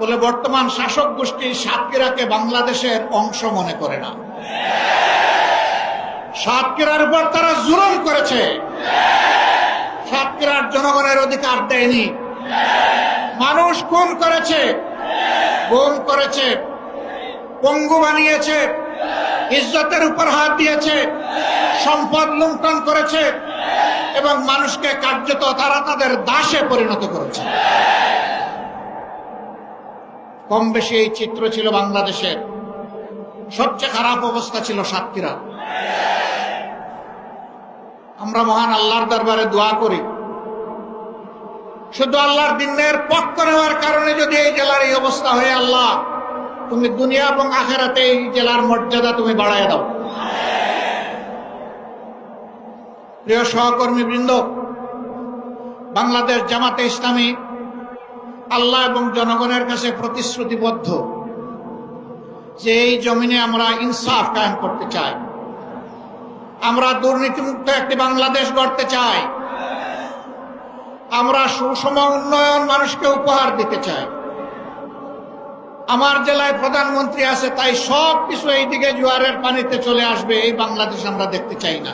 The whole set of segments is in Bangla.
বলে বর্তমান শাসক গোষ্ঠী সাতক্ষীরাকে বাংলাদেশের অংশ মনে করে না। সাতক্ষীরার উপর তারা জুলুম করেছে। সাতক্ষীরার জনগণের অধিকার দেয়নি। মানুষ খুন করেছে। গুম করেছে। পঙ্গু বানিয়েছে। ইজ্জতের উপর হাত দিয়েছে। সম্পদ লুণ্ঠন করেছে। এবং মানুষকে কার্যত তারা তাদের দাসে পরিণত করেছে। কম বেশি এই চিত্র ছিল বাংলাদেশের। সবচেয়ে খারাপ অবস্থা ছিল সাতক্ষীরা। আমরা মহান আল্লাহর দরবারে দোয়া করি। শুধু আল্লাহর দিনের পক্ষ নেওয়ার কারণে যদি এই জেলার এই অবস্থা হয়ে আল্লাহ, তুমি দুনিয়া এবং আখেরাতে এই জেলার মর্যাদা তুমি বাড়ায় দাও। প্রিয় সহকর্মী বৃন্দ বাংলাদেশ জামাতে ইসলামী আল্লাহ এবং জনগণের কাছে প্রতিশ্রুতিবদ্ধ যে এই জমিনে আমরা ইনসাফ কায়েম করতে চাই। আমরা দুর্নীতিমুক্ত একটি বাংলাদেশ গড়তে চাই। আমরা সুষম উন্নয়ন মানুষকে উপহার দিতে চাই। আমার জেলায় প্রধানমন্ত্রী আছে, তাই সব কিছু এইদিকে জোয়ারের পানিতে চলে আসবে, এই বাংলাদেশ আমরা দেখতে চাই না।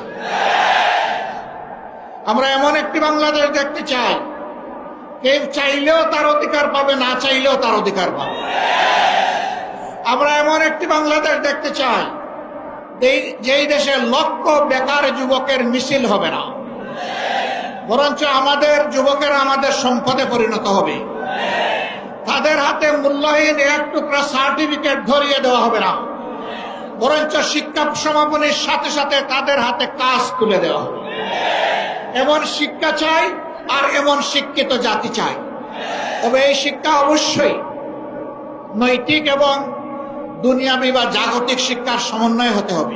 আমরা এমন একটি বাংলাদেশ দেখতে চাই কেউ চাইলেও তার অধিকার পাবে, না চাইলেও তার অধিকার পাবে। আমরা এমন একটি বাংলাদেশ দেখতে চাই, যেই দেশে লক্ষ বেকার যুবকের মিছিল হবে না। বরঞ্চ আমাদের যুবকেরা আমাদের সম্পদে পরিণত হবে। তাদের হাতে মূল্যহীন এক টুকরা সার্টিফিকেট ধরিয়ে দেওয়া হবে না। বরঞ্চ শিক্ষা সমাপনীর সাথে সাথে তাদের হাতে কাজ তুলে দেওয়া হবে। এমন শিক্ষা চাই আর এমন শিক্ষিত জাতি চাই। তবে এই শিক্ষা অবশ্যই নৈতিক এবং দুনিয়াবী বা জাগতিক শিক্ষার সমন্বয় হতে হবে।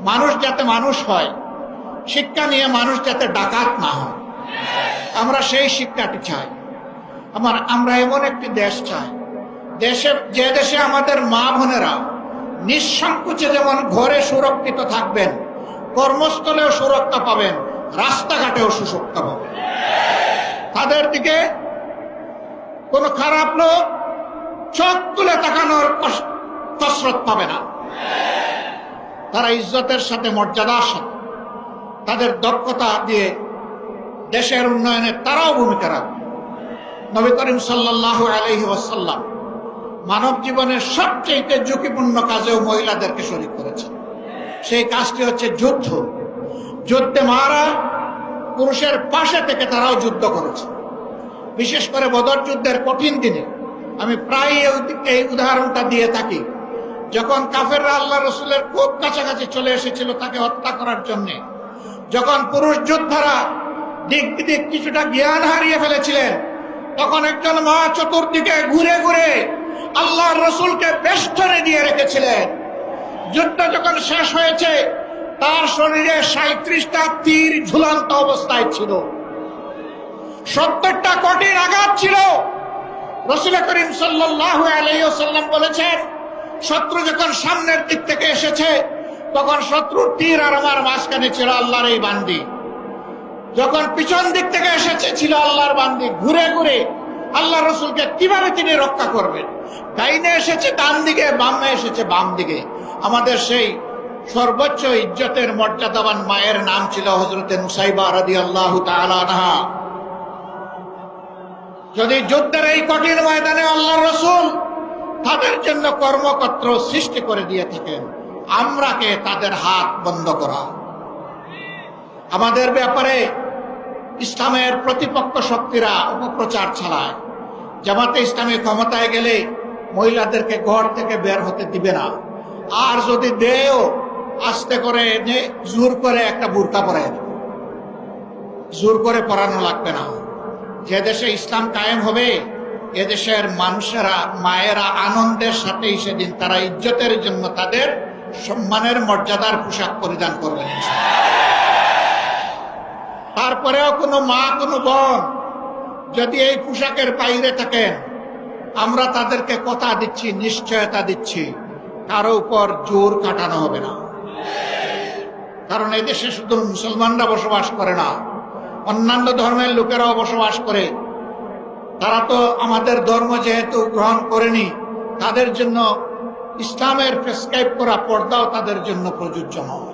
মানুষ যাতে মানুষ হয়, শিক্ষা নিয়ে মানুষ যাতে ডাকাত না হয়। আমরা সেই শিক্ষাটি চাই। আমার, আমরা এমন একটি দেশ চাই। দেশে, যে দেশে আমাদের মা বোনেরা নিঃসংকোচে যেমন ঘরে সুরক্ষিত থাকবেন, কর্মস্থলেও সুরক্ষা পাবেন, রাস্তাঘাটেও সুরক্ষা পাবেন। তাদের দিকে কোনো খারাপ লোক চোখ তুলে তাকানোর কসরত পাবে না। তারা ইজ্জতের সাথে, মর্যাদার সাথে, তাদের দক্ষতা দিয়ে দেশের উন্নয়নে তারাও ভূমিকা রাখবে। নবী করিম সাল্লাহ আলহি ওয়াসাল্লাম মানব জীবনের সবচেয়ে ঝুঁকিপূর্ণ কাজেও মহিলাদেরকে শরিক করেছে সেই কাজটি হচ্ছে যুদ্ধ। যুদ্ধে মারা পুরুষের পাশে থেকে তারাও যুদ্ধ করেছে। বিশেষ করে বদর যুদ্ধের কঠিন দিনে আমি প্রায় এই- উদাহরণটা দিয়ে থাকি। যখন কাফেররা আল্লাহ রসুলের খুব কাছাকাছি চলে এসেছিল তাকে হত্যা করার জন্য, যখন পুরুষ যোদ্ধারা দিক বিদিক কিছুটা জ্ঞান হারিয়ে ফেলেছিলেন, তখন একজন মা চতুর্দিকে ঘুরে ঘুরে আল্লাহ রসুলকে বেষ্টনে দিয়ে রেখেছিলেন। যুদ্ধ যখন শেষ হয়েছে তার শরীরে সাঁত্রিশটা তীর ঝুলন্ত অবস্থায় ছিল। সত্তরটা কঠিন আঘাত ছিল। রসুল করিম আলাইসাল্লাম বলেছেন, শত্রু যখন সামনের দিক থেকে এসেছে, তখন শত্রুর তীর আর আমার মাঝখানে ছিল আল্লাহর এই বান্দি। যখন পিছন দিক থেকে এসেছে, ছিল আল্লাহর বান্দি। ঘুরে ঘুরে আল্লাহ রসুলকে কীভাবে তিনি রক্ষা করবেন? ডাইনে এসেছে, ডান দিকে, বামে এসেছে, বাম দিকে। আমাদের সেই সর্বোচ্চ ইজ্জতের মর্যাদাবান মায়ের নাম ছিল হজরতে মুসাইবা রাদি আল্লাহ তালানহা যদি যুদ্ধের এই কঠিন ময়দানে আল্লাহ রসুল তাদের জন্য কর্মকর্ত্র সৃষ্টি করে দিয়ে থাকেন আমরাকে তাদের হাত বন্ধ করা? আমাদের ব্যাপারে ইসলামের প্রতিপক্ষ শক্তিরা অপপ্রচার চালায়। জামাতে ইসলামী ক্ষমতায় গেলে মহিলাদেরকে ঘর থেকে বের হতে দিবে না। আর যদি দেও আস্তে করে এনে জোর করে একটা বুরকা পরাই জোর করে পরানো লাগবে না। যে দেশে ইসলাম কায়েম হবে এদেশের মানুষেরা, মায়েরা আনন্দের সাথে সেদিন তারা ইজ্জতের জন্য তাদের সম্মানের মর্যাদার পোশাক পরিধান করবেন। তারপরেও কোনো মা, কোনো বোন যদি এই পোশাকের বাইরে থাকেন, আমরা তাদেরকে কথা দিচ্ছি, নিশ্চয়তা দিচ্ছি, কারও উপর জোর কাটানো হবে না। কারণ এদেশে দেশে শুধু মুসলমানরা বসবাস করে না, অন্যান্য ধর্মের লোকেরাও বসবাস করে। তারা তো আমাদের ধর্ম যেহেতু গ্রহণ করেনি, তাদের জন্য ইসলামের প্রেসক্রাইব করা পর্দাও তাদের জন্য প্রযোজ্য নয়।